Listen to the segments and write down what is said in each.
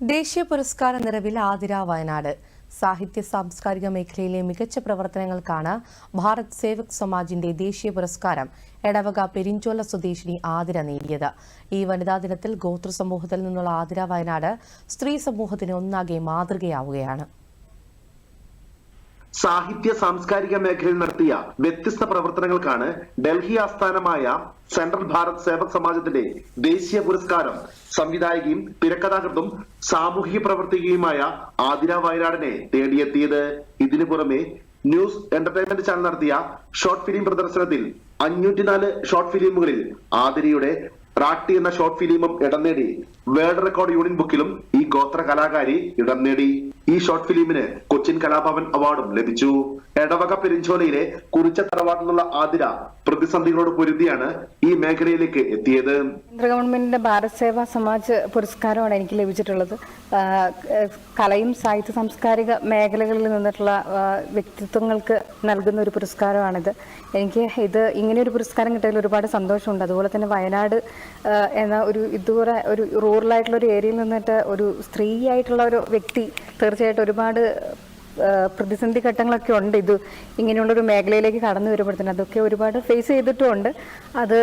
ദേശീയ പുരസ്കാര നിറവിൽ ആതിര വയനാട്. സാഹിത്യ സാംസ്കാരിക മേഖലയിലെ മികച്ച പ്രവർത്തനങ്ങൾക്കാണ് ഭാരത് സേവക് സമാജിന്റെ ദേശീയ പുരസ്കാരം എടവക പെരിഞ്ചോല സ്വദേശിനി ആതിര നേടിയത്. ഈ വനിതാ ദിനത്തിൽ ഗോത്ര സമൂഹത്തിൽ നിന്നുള്ള ആതിര വയനാട് സ്ത്രീ സമൂഹത്തിന് ഒന്നാകെ മാതൃകയാവുകയാണ്. സാഹിത്യ സാംസ്കാരിക മേഖലയിൽ നടത്തിയ വ്യത്യസ്ത പ്രവർത്തനങ്ങൾക്കാണ് ഡൽഹി ആസ്ഥാനമായ സെൻട്രൽ ഭാരത് സേവക് സമാജത്തിന്റെ ദേശീയ പുരസ്കാരം സംവിധായകയും തിരക്കഥാകൃത്തും സാമൂഹിക പ്രവർത്തകയുമായ ആതിര വയനാടിനെ തേടിയെത്തിയത്. ഇതിനു പുറമെ ന്യൂസ് എന്റർടൈൻമെന്റ് ചാനൽ നടത്തിയ ഷോർട്ട് ഫിലിം പ്രദർശനത്തിൽ അഞ്ഞൂറ്റിനാല് ഷോർട്ട് ഫിലിമുകളിൽ ആതിരയുടെ റാട്ടി എന്ന ഷോർട്ട് ഫിലിമും ഇടം നേടി. വേൾഡ് റെക്കോർഡ് യൂണിയൻ ബുക്കിലും ഈ ഗോത്ര കലാകാരി ഇടം നേടി. ഈ ഷോർട്ട് ഫിലിമിന് കൊച്ചിൻ കലാഭവൻ അവാർഡും ലഭിച്ചു. എടവക പെരിഞ്ചോലയിലെ കുറിച്ച തറവാട്ടിൽ നിന്നുള്ള ആതിര പ്രതിസന്ധികളോട് പൊരുതിയാണ് ഈ മേഖലയിലേക്ക് എത്തിയത്. കേന്ദ്ര ഗവൺമെന്റിന്റെ ഭാരത് സേവാ സമാജ് പുരസ്കാരമാണ് എനിക്ക് ലഭിച്ചിട്ടുള്ളത്. കലയും സാഹിത്യ സാംസ്കാരിക മേഖലകളിൽ നിന്നിട്ടുള്ള വ്യക്തിത്വങ്ങൾക്ക് നൽകുന്ന ഒരു പുരസ്കാരമാണിത്. എനിക്ക് ഇത് ഇങ്ങനെ ഒരു പുരസ്കാരം കിട്ടിയതിൽ ഒരുപാട് സന്തോഷമുണ്ട്. അതുപോലെ തന്നെ വയനാട് എന്ന ഒരു ഇതുവരെ ഒരു റൂറൽ ആയിട്ടുള്ള ഒരു ഏരിയയിൽ നിന്നിട്ട് ഒരു സ്ത്രീ ആയിട്ടുള്ള ഒരു വ്യക്തി തീർച്ചയായിട്ടും ഒരുപാട് പ്രതിസന്ധി ഘട്ടങ്ങളൊക്കെ ഉണ്ട്. ഇത് ഇങ്ങനെയുള്ളൊരു മേഖലയിലേക്ക് കടന്നു വരുമ്പോഴത്തേന് അതൊക്കെ ഒരുപാട് ഫേസ് ചെയ്തിട്ടുമുണ്ട്. അത്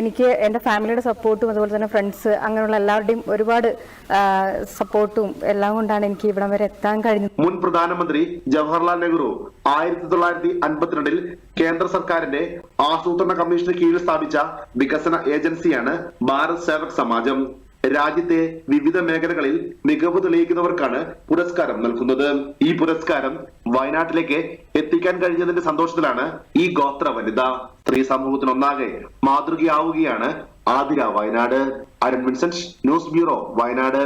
എനിക്ക് എന്റെ ഫാമിലിയുടെ സപ്പോർട്ടും അതുപോലെ തന്നെ ഫ്രണ്ട്സ് അങ്ങനെയുള്ള എല്ലാവരുടെയും ഒരുപാട് സപ്പോർട്ടും എല്ലാം കൊണ്ടാണ് എനിക്ക് ഇവിടം വരെ എത്താൻ കഴിഞ്ഞത്. മുൻ പ്രധാനമന്ത്രി ജവഹർലാൽ നെഹ്റു ആയിരത്തി തൊള്ളായിരത്തി അൻപത്തിരണ്ടിൽ കേന്ദ്ര സർക്കാരിന്റെ ആസൂത്രണ കമ്മീഷന് കീഴിൽ സ്ഥാപിച്ച വികസന ഏജൻസിയാണ് ഭാരത് സേവക് സമാജം. രാജ്യത്തെ വിവിധ മേഖലകളിൽ മികവ് തെളിയിക്കുന്നവർക്കാണ് പുരസ്കാരം നൽകുന്നത്. ഈ പുരസ്കാരം വയനാട്ടിലേക്ക് എത്തിക്കാൻ കഴിഞ്ഞതിന്റെ സന്തോഷത്തിലാണ് ഈ ഗോത്ര വനിത. സ്ത്രീ സമൂഹത്തിനൊന്നാകെ മാതൃകയാവുകയാണ് Athira Wayanad. Arun Vincent news bureau Wayanad.